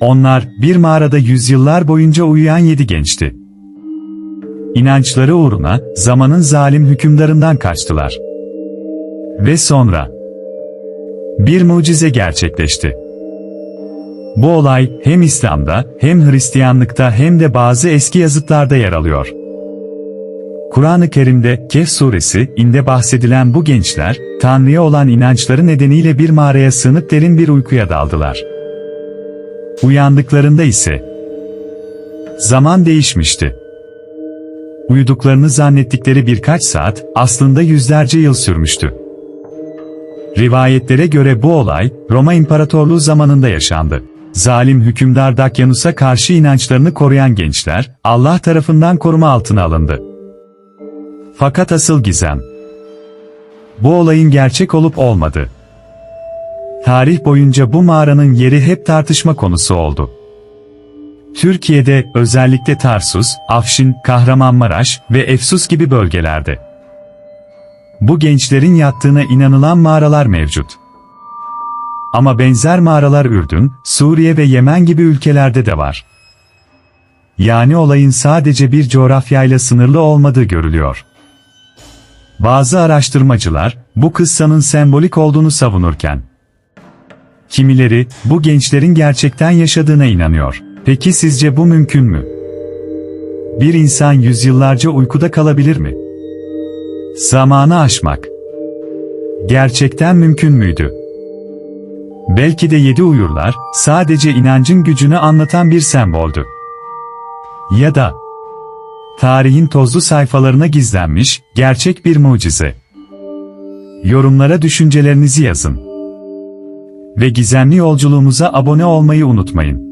Onlar, bir mağarada yüzyıllar boyunca uyuyan yedi gençti. İnançları uğruna, zamanın zalim hükümdarından kaçtılar. Ve sonra, bir mucize gerçekleşti. Bu olay, hem İslam'da, hem Hristiyanlıkta hem de bazı eski yazıtlarda yer alıyor. Kur'an-ı Kerim'de Kehf suresi inde bahsedilen bu gençler, Tanrı'ya olan inançları nedeniyle bir mağaraya sığınıp derin bir uykuya daldılar. Uyandıklarında ise zaman değişmişti. Uyuduklarını zannettikleri birkaç saat aslında yüzlerce yıl sürmüştü. Rivayetlere göre bu olay Roma İmparatorluğu zamanında yaşandı. Zalim hükümdar Dakyanus'a karşı inançlarını koruyan gençler Allah tarafından koruma altına alındı. Fakat asıl gizem bu olayın gerçek olup olmadı. Tarih boyunca bu mağaranın yeri hep tartışma konusu oldu. Türkiye'de özellikle Tarsus, Afşin, Kahramanmaraş ve Efsus gibi bölgelerde. Bu gençlerin yattığına inanılan mağaralar mevcut. Ama benzer mağaralar Ürdün, Suriye ve Yemen gibi ülkelerde de var. Yani olayın sadece bir coğrafyayla sınırlı olmadığı görülüyor. Bazı araştırmacılar, bu kıssanın sembolik olduğunu savunurken, kimileri, bu gençlerin gerçekten yaşadığına inanıyor. Peki sizce bu mümkün mü? Bir insan yüzyıllarca uykuda kalabilir mi? Zamanı aşmak. Gerçekten mümkün müydü? Belki de yedi uyurlar, sadece inancın gücünü anlatan bir semboldü. Ya da, tarihin tozlu sayfalarına gizlenmiş, gerçek bir mucize. Yorumlara düşüncelerinizi yazın. Ve gizemli yolculuğumuza abone olmayı unutmayın.